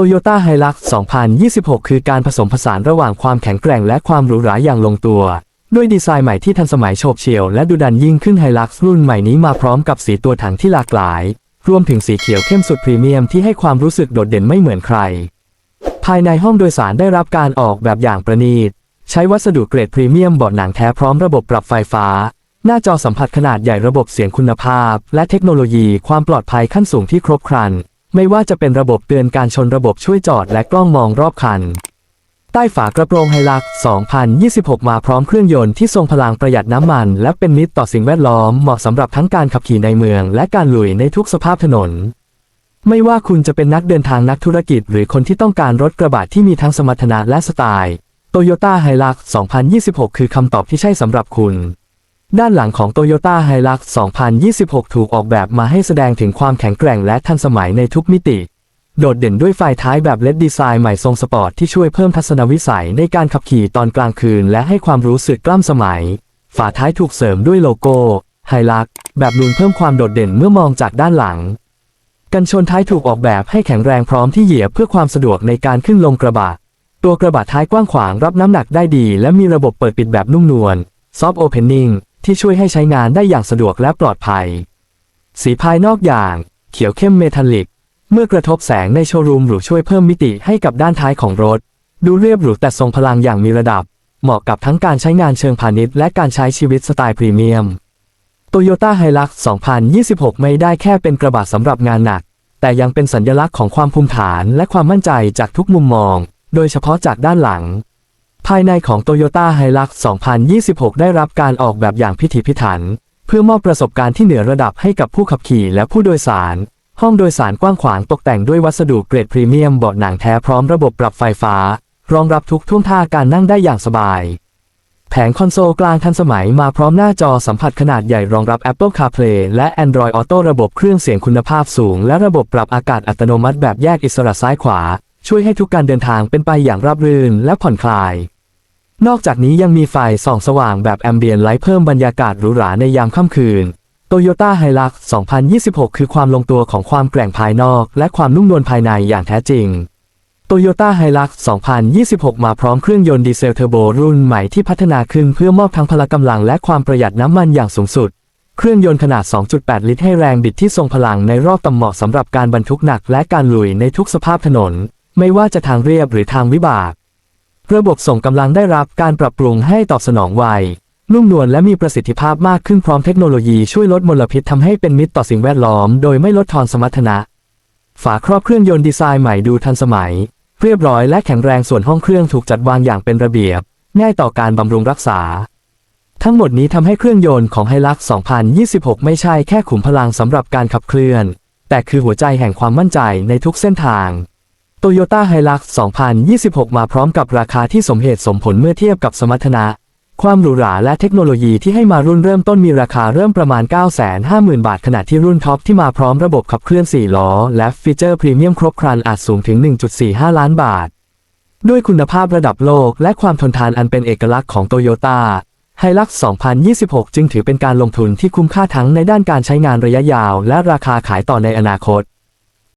Toyota Hilux 2026 คือการผสมผสานระหว่างความแข็งแกร่งและความหรูหราอย่างลงตัว ด้วยดีไซน์ใหม่ที่ทันสมัยโฉบเฉี่ยวและดูดันยิ่งขึ้น Hilux รุ่นใหม่นี้มาพร้อมกับสีตัวถังที่หลากหลาย รวมถึงสีเขียวเข้มสุดพรีเมียมที่ให้ความรู้สึกโดดเด่นไม่เหมือนใคร ภายในห้องโดยสารได้รับการออกแบบอย่างประณีต ใช้วัสดุเกรดพรีเมียมเบาะหนังแท้พร้อมระบบปรับไฟฟ้า หน้าจอสัมผัสขนาดใหญ่ระบบเสียงคุณภาพ และเทคโนโลยีความปลอดภัยขั้นสูงที่ครบครัน ไม่ว่าจะเป็นระบบเตือนการชนระบบช่วยจอดและกล้องมองรอบคัน ใต้ฝากระโปรงไฮลัก2026 มาพร้อมเครื่องยนต์ที่ทรงพลังประหยัดน้ำมัน และเป็นมิตรต่อสิ่งแวดล้อมเหมาะสำหรับทั้งการขับขี่ในเมือง และการลุยในทุกสภาพถนน ไม่ว่าคุณจะเป็นนักเดินทางนักธุรกิจ หรือคนที่ต้องการรถกระบะที่มีทั้งสมรรถนะและสไตล์ Toyota Hilux 2026 คือคำตอบที่ใช่สำหรับคุณ ด้านหลังของ Toyota Hilux 2026 ถูกออกแบบมาให้แสดงถึงความแข็งแกร่งและทันสมัยในทุกมิติ โดดเด่นด้วยไฟท้ายแบบเลดดีไซน์ใหม่ทรงสปอร์ตที่ช่วยเพิ่มทัศนวิสัยในการขับขี่ตอนกลางคืน และให้ความรู้สึกกล้ำสมัย ฝาท้ายถูกเสริมด้วยโลโก้ไฮลักแบบนูนเพิ่มความโดดเด่นเมื่อมองจากด้านหลัง กันชนท้ายถูกออกแบบให้แข็งแรงพร้อมที่เหยียบเพื่อความสะดวกในการขึ้นลงกระบะ ตัวกระบะท้ายกว้างขวางรับน้ำหนักได้ดี และมีระบบเปิดปิดแบบนุ่มนวล Soft Opening ที่ช่วยให้ใช้งานได้อย่างสะดวกและปลอดภัย สีภายนอกอย่าง เขียวเข้มเมทัลลิก เมื่อกระทบแสงในโชว์รูมหรูช่วยเพิ่มมิติให้กับด้านท้ายของรถ ดูเรียบหรูแต่ทรงพลังอย่างมีระดับ เหมาะกับทั้งการใช้งานเชิงพาณิชย์และการใช้ชีวิตสไตล์พรีเมียม Toyota Hilux 2026 ไม่ได้แค่เป็นกระบะสำหรับงานหนัก แต่ยังเป็นสัญลักษณ์ของความภูมิฐานและความมั่นใจจากทุกมุมมอง โดยเฉพาะจากด้านหลัง ภายในของ Toyota Hilux 2026 ได้รับการออกแบบอย่างพิถีพิถัน เพื่อมอบประสบการณ์ที่เหนือระดับให้กับผู้ขับขี่และผู้โดยสาร ห้องโดยสารกว้างขวางตกแต่งด้วยวัสดุเกรดพรีเมียมเบาะหนังแท้พร้อมระบบปรับไฟฟ้า รองรับทุกท่วงท่าการนั่งได้อย่างสบาย แผงคอนโซลกลางทันสมัยมาพร้อมหน้าจอสัมผัสขนาดใหญ่รองรับ Apple CarPlay และ Android Auto ระบบเครื่องเสียงคุณภาพสูง และระบบปรับอากาศอัตโนมัติแบบแยกอิสระซ้ายขวา ช่วยให้ทุกการเดินทางเป็นไปอย่างราบรื่นและผ่อนคลาย นอกจากนี้ยังมีไฟส่องสว่างแบบแอมเบียนไลท์เพิ่มบรรยากาศหรูหราในยามค่ำคืน Toyota Hilux 2026 คือความลงตัวของความแกร่งภายนอกและความนุ่มนวลภายในอย่างแท้จริง Toyota Hilux 2026 มาพร้อมเครื่องยนต์ดีเซลเทอร์โบรุ่นใหม่ที่พัฒนาขึ้นเพื่อมอบทั้งพละกำลังและความประหยัดน้ำมันอย่างสูงสุด เครื่องยนต์ขนาด 2.8 ลิตรให้แรงบิดที่ทรงพลังในรอบต่ำเหมาะสำหรับการบรรทุกหนักและการลุยในทุกสภาพถนน ไม่ว่าจะทางเรียบหรือทางวิบาก ระบบส่งกำลังได้รับการปรับปรุงให้ตอบสนองไวนุ่มนวลและมีประสิทธิภาพมากขึ้นพร้อมเทคโนโลยีช่วยลดมลพิษทำให้เป็นมิตรต่อสิ่งแวดล้อมโดยไม่ลดทอนสมรรถนะ ฝาครอบเครื่องยนต์ดีไซน์ใหม่ดูทันสมัย เรียบร้อยและแข็งแรงส่วนห้องเครื่องถูกจัดวางอย่างเป็นระเบียบ ง่ายต่อการบำรุงรักษา ทั้งหมดนี้ทำให้เครื่องยนต์ของไฮลัก2026 ไม่ใช่แค่ขุมพลังสำหรับการขับเคลื่อน แต่คือหัวใจแห่งความมั่นใจในทุกเส้นทาง Toyota Hilux 2026 มาพร้อมกับราคาที่สมเหตุสมผลเมื่อเทียบกับสมรรถนะ ความหรูหราและเทคโนโลยีที่ให้มารุ่นเริ่มต้นมีราคาเริ่มประมาณ 950,000 บาท ขณะที่รุ่นท็อปที่มาพร้อมระบบขับเคลื่อน 4 ล้อ และฟีเจอร์พรีเมียมครบครันอาจสูงถึง 1.45 ล้านบาท ด้วยคุณภาพระดับโลกและความทนทานอันเป็นเอกลักษณ์ของโตโยต้าไฮลัก2026 จึงถือเป็นการลงทุนที่คุ้มค่าทั้งในด้านการใช้งานระยะยาว และราคาขายต่อในอนาคต